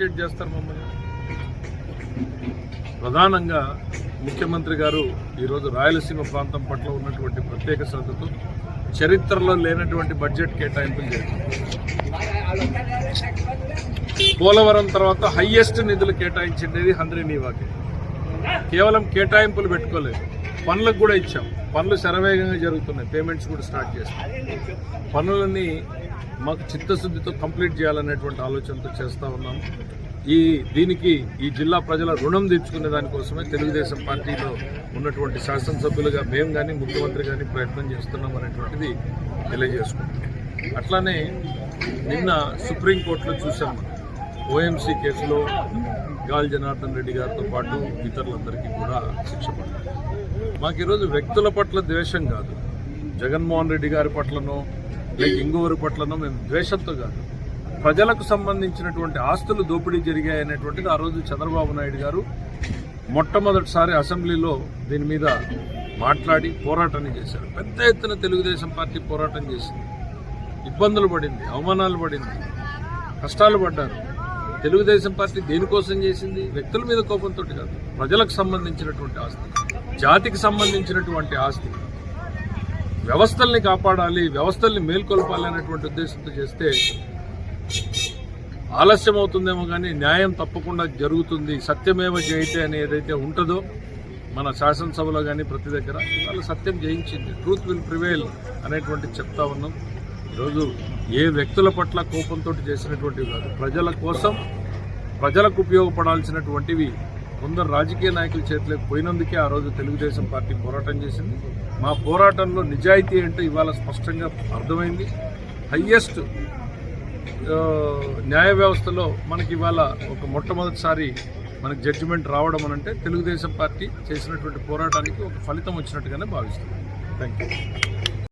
Appreciate చేస్తారు మమ్మల్ని. ప్రధానంగా ముఖ్యమంత్రి గారు ఈరోజు రాయలసీమ ప్రాంతం పట్ల ఉన్నటువంటి ప్రత్యేక శ్రద్ధతో చరిత్రలో లేనటువంటి బడ్జెట్ కేటాయింపులు జరిగింది పోలవరం తర్వాత హయ్యెస్ట్ నిధులు కేటాయించిండేది హంద్రీ నీవాకి కేవలం కేటాయింపులు పెట్టుకోలేదు. పనులకు కూడా ఇచ్చాం. పనులు శరవేగంగా జరుగుతున్నాయి. పేమెంట్స్ కూడా స్టార్ట్ చేస్తాం పనులని మాకు చిత్తశుద్ధితో కంప్లీట్ చేయాలనేటువంటి ఆలోచనతో చేస్తూ ఉన్నాం. ఈ దీనికి ఈ జిల్లా ప్రజల రుణం తీర్చుకునే దానికోసమే తెలుగుదేశం పార్టీలో ఉన్నటువంటి శాసనసభ్యులుగా మేము కానీ ముఖ్యమంత్రి కానీ ప్రయత్నం చేస్తున్నాం అనేటువంటిది తెలియజేసుకుంటున్నాం. అట్లానే నిన్న సుప్రీంకోర్టులో చూసాం ఓఎంసీ కేసులో గాలి జనార్దన్ రెడ్డి గారితో పాటు ఇతరులందరికీ కూడా శిక్ష పడింది మాకు ఈరోజు వ్యక్తుల పట్ల ద్వేషం కాదు. జగన్మోహన్ రెడ్డి గారి పట్లనో లేక ఇంకొకరి పట్లనో మేము ద్వేషంతో కాదు. ప్రజలకు సంబంధించినటువంటి ఆస్తులు దోపిడీ జరిగాయి అనేటువంటిది ఆ రోజు చంద్రబాబు నాయుడు గారు మొట్టమొదటిసారి అసెంబ్లీలో దీని మీద మాట్లాడి పోరాటాన్ని చేశారు. పెద్ద ఎత్తున తెలుగుదేశం పార్టీ పోరాటం చేసింది. ఇబ్బందులు పడింది అవమానాలు పడింది కష్టాలు పడ్డారు. తెలుగుదేశం పార్టీ దేనికోసం చేసింది? వ్యక్తుల మీద కోపంతో కాదు ప్రజలకు సంబంధించినటువంటి ఆస్తి జాతికి సంబంధించినటువంటి ఆస్తి. వ్యవస్థల్ని కాపాడాలి వ్యవస్థల్ని మేల్కొల్పాలి అనేటువంటి ఉద్దేశంతో చేస్తే ఆలస్యం అవుతుందేమో కానీ న్యాయం తప్పకుండా జరుగుతుంది. సత్యమేవ జయితే అని ఏదైతే ఉంటుందో మన శాసనసభలో కానీ ప్రతి దగ్గర వాళ్ళు సత్యం జయించింది. ట్రూత్ విల్ ప్రివేల్ అనేటువంటి చెప్తా ఉన్నాం. ఈరోజు ఏ వ్యక్తుల పట్ల కోపంతో చేసినటువంటివి కాదు. ప్రజల కోసం ప్రజలకు ఉపయోగపడాల్సినటువంటివి కొందరు రాజకీయ నాయకుల చేతిలోకి పోయినందుకే ఆ రోజు తెలుగుదేశం పార్టీ పోరాటం చేసింది. మా పోరాటంలో నిజాయితీ అంటే ఇవాళ స్పష్టంగా అర్థమైంది. హయ్యెస్ట్ న్యాయ వ్యవస్థలో మనకి ఇవాళ ఒక మొట్టమొదటిసారి మనకి జడ్జిమెంట్ రావడం అని అంటే తెలుగుదేశం పార్టీ చేసినటువంటి పోరాటానికి ఒక ఫలితం వచ్చినట్టుగానే భావిస్తున్నాను థ్యాంక్ యూ